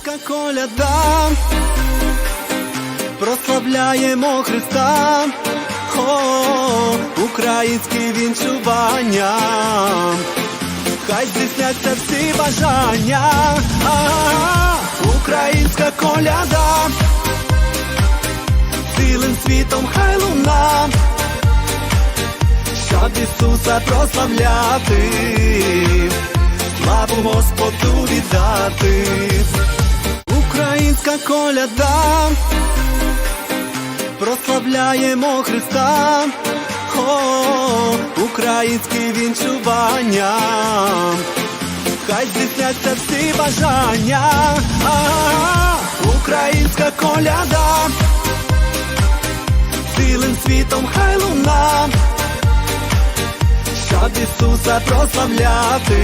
Українська коляда, прославляємо Христа, О, українські вінчування, хай здійсняться всі бажання, А, українська коляда, цілим світом хай луна, щоб Ісуса прославляти. Славу Господу віддати. Коляда, прославляємо Христа, О, українські вінчування, хай здійсняться всі бажання, А, українська коляда, цілим світом хай луна. Щоб Ісуса прославляти,